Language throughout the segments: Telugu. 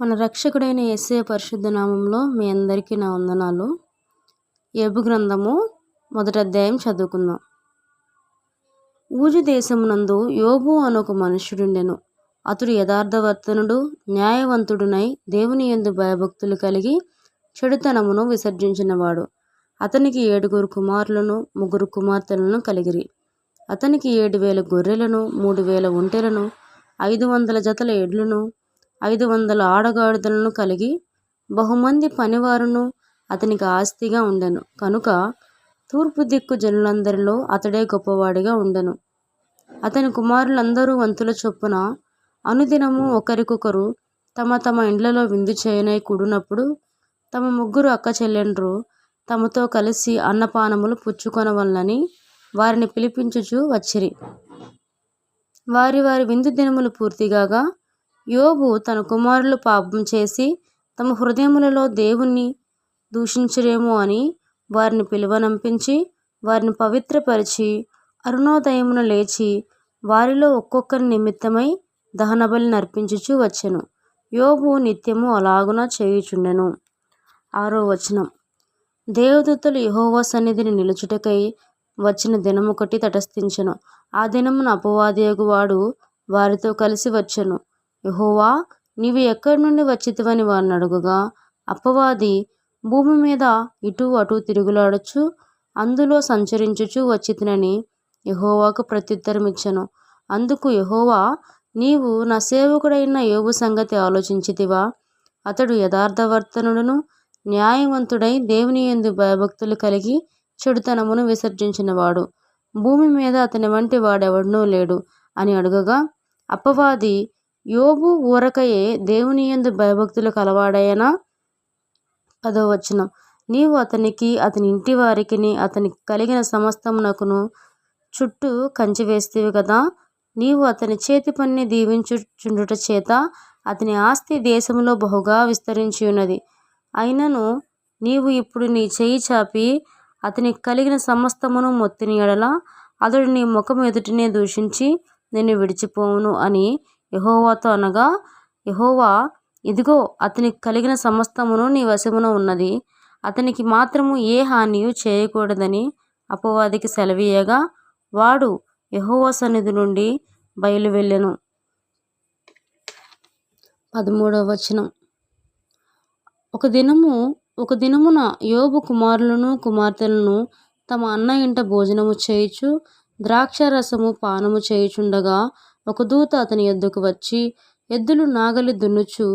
మన రక్షకుడైన ఎస్ఏ పరిశుద్ధ నామంలో మీ అందరికీ నా వందనాలు. ఏబు గ్రంథము మొదటి అధ్యాయం చదువుకుందాం. ఊజు దేశమునందు యోబు అని ఒక మనుష్యుడుండెను. అతడు యథార్థవర్తనుడు న్యాయవంతుడునై దేవుని ఎందు భయభక్తులు కలిగి చెడుతనమును విసర్జించినవాడు. అతనికి ఏడుగురు కుమారులను ముగ్గురు కుమార్తెలను కలిగిరి. అతనికి ఏడు వేల గొర్రెలను మూడు వేల ఒంటెలను ఐదు వందల జతల ఎడ్లను ఐదు వందల ఆడగాడిదలను కలిగి బహుమంది పనివారును అతనికి ఆస్తిగా ఉండెను. కనుక తూర్పు దిక్కు జనులందరిలో అతడే గొప్పవాడిగా ఉండెను. అతని కుమారులందరూ వంతుల చొప్పున అనుదినము ఒకరికొకరు తమ తమ ఇండ్లలో విందు చేయనై కూడినప్పుడు తమ ముగ్గురు అక్క చెల్లెండ్రు తమతో కలిసి అన్నపానములు పుచ్చుకొనవల్లని వారిని పిలిపించుచు వచ్చిరి. వారి వారి విందు దినములు పూర్తిగాగా యోబు తన కుమారులు పాపం చేసి తమ హృదయములలో దేవుణ్ణి దూషించరేమో అని వారిని పిలువనంపించి వారిని పవిత్రపరిచి అరుణోదయమున లేచి వారిలో ఒక్కొక్కరి నిమిత్తమై దహనబలి నర్పించుచు వచ్చెను. యోబు నిత్యము అలాగున చేయుచుండెను. ఆరో వచనం. దేవదూతలు యహోవా సన్నిధిని నిలుచుటకై వచ్చిన దినమొకటి తటస్థించెను. ఆ దినమున అపవాదియగువాడు వారితో కలిసి వచ్చెను. యహోవా నీవు ఎక్కడి నుండి వచ్చితివని వారిని అడుగుగా. అప్పవాది భూమి మీద ఇటు అటు తిరుగులాడచ్చు అందులో సంచరించుచు వచ్చితినని యహోవాకు ప్రత్యుత్తరమిచ్చను. అందుకు యహోవా నీవు నా సేవకుడైన యోగు సంగతి ఆలోచించితివా? అతడు యథార్థవర్తనుడును న్యాయవంతుడై దేవుని ఎందు భయభక్తులు కలిగి చెడుతనమును విసర్జించినవాడు. భూమి మీద అతని వంటి వాడెవడనూ లేడు అని అడుగగా అప్పవాది యోబు ఊరకయే దేవుని యందు భయభక్తులు కలవాడైనా పదో వచనం. నీవు అతనికి అతని ఇంటి వారికి అతనికి కలిగిన సమస్తమునకును చుట్టూ కంచి వేస్తేవి కదా. నీవు అతని చేతి పనిని దీవించుచుండుట చేత అతని ఆస్తి దేశంలో బహుగా విస్తరించి ఉన్నది అయినను నీవు ఇప్పుడు నీ చేయి చాపి అతనికి కలిగిన సమస్తమును మొత్తిని ఎడల అతడు నీ ముఖం ఎదుటినే దూషించి నిన్ను విడిచిపోవును అని యహోవాతో అనగా యహోవా ఇదిగో అతనికి కలిగిన సమస్తమును నీ వశమున ఉన్నది. అతనికి మాత్రము ఏ హానియు చేయకూడదని అపవాదికి సెలవీయగా వాడు యహోవా సన్నిధి నుండి బయలువెళ్ళెను. పదమూడవ వచనం. ఒక దినము ఒక దినమున యోబు కుమారులను కుమార్తెలను తమ అన్న ఇంట భోజనము చేయుచు ద్రాక్షరసము పానము చేయుచుండగా ఒక దూత అతని యొద్దకు వచ్చి ఎద్దులు నాగలి దున్నుచు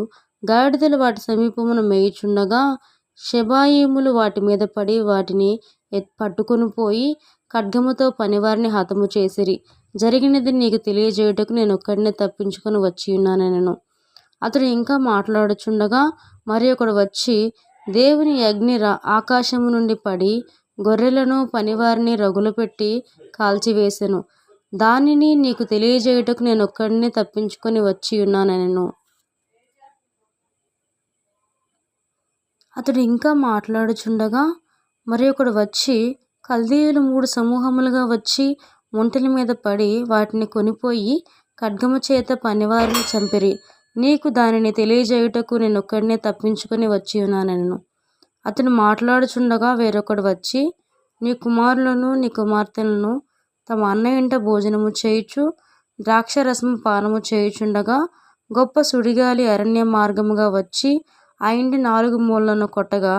గాడిదలు వాటి సమీపమున మేయుచుండగా శబాయిములు వాటి మీద పడి వాటిని పట్టుకుని పోయి ఖడ్గముతో పనివారిని హతము చేసిరి. జరిగినది నీకు తెలియజేయుటకు నేను ఒక్కడినే తప్పించుకొని వచ్చి ఉన్నానెను అతడు ఇంకా మాట్లాడుచుండగా మరి ఒకడు వచ్చి దేవుని అగ్ని ఆకాశము నుండి పడి గొర్రెలను పనివారిని రగులు పెట్టి కాల్చివేసెను. దానిని నీకు తెలియజేయుటకు నేను ఒక్కడినే తప్పించుకొని వచ్చి ఉన్నానెను అతడు ఇంకా మాట్లాడుచుండగా మరి ఒకడు వచ్చి కల్దీయులు మూడు సమూహములుగా వచ్చి ఒంటెల మీద పడి వాటిని కొనిపోయి ఖడ్గము చేత పనివారిని చంపిరి. నీకు దానిని తెలియజేయుటకు నేను ఒక్కడినే తప్పించుకొని వచ్చి ఉన్నానెను అతను మాట్లాడుచుండగా వేరొకడు వచ్చి నీ కుమారులను నీ కుమార్తెలను తమ అన్న ఇంట భోజనము చేయుచు ద్రాక్షరసము పానము చేయుచుండగా గొప్ప సుడిగాలి అరణ్య మార్గముగా వచ్చి ఆ ఇంటి నాలుగు మూలను కొట్టగా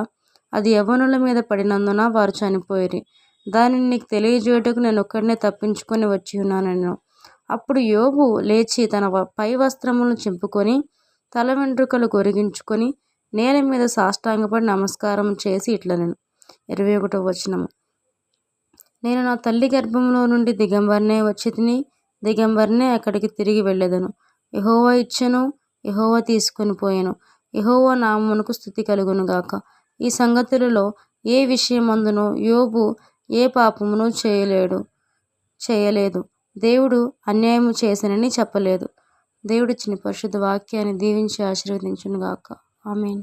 అది యవ్వనుల మీద పడినందున వారు చనిపోయిరి. దానిని నీకు తెలియజేయటకు నేను ఒక్కడినే తప్పించుకొని వచ్చి ఉన్నాను అప్పుడు యోబు లేచి తన పై వస్త్రములను చింపుకొని తల వెంట్రుకలు గొరిగించుకొని నేల మీద సాష్టాంగపడి నమస్కారం చేసి ఇట్లా నేను ఇరవై ఒకటో వచనము. నేను నా తల్లి గర్భంలో నుండి దిగంబర్నే వచ్చి తిని దిగంబర్నే అక్కడికి తిరిగి వెళ్ళేదను. యహోవా ఇచ్చెను యహోవా తీసుకొని పోయాను. యహోవా నామమునకు స్థుతి కలుగునుగాక ఈ సంగతులలో ఏ విషయమందునో యోబు ఏ పాపమును చేయలేడు చేయలేదు. దేవుడు అన్యాయము చేశానని చెప్పలేదు. దేవుడిచ్చిన పరిశుద్ధ వాక్యాన్ని దీవించి ఆశీర్వదించునుగాక ఆమెన్.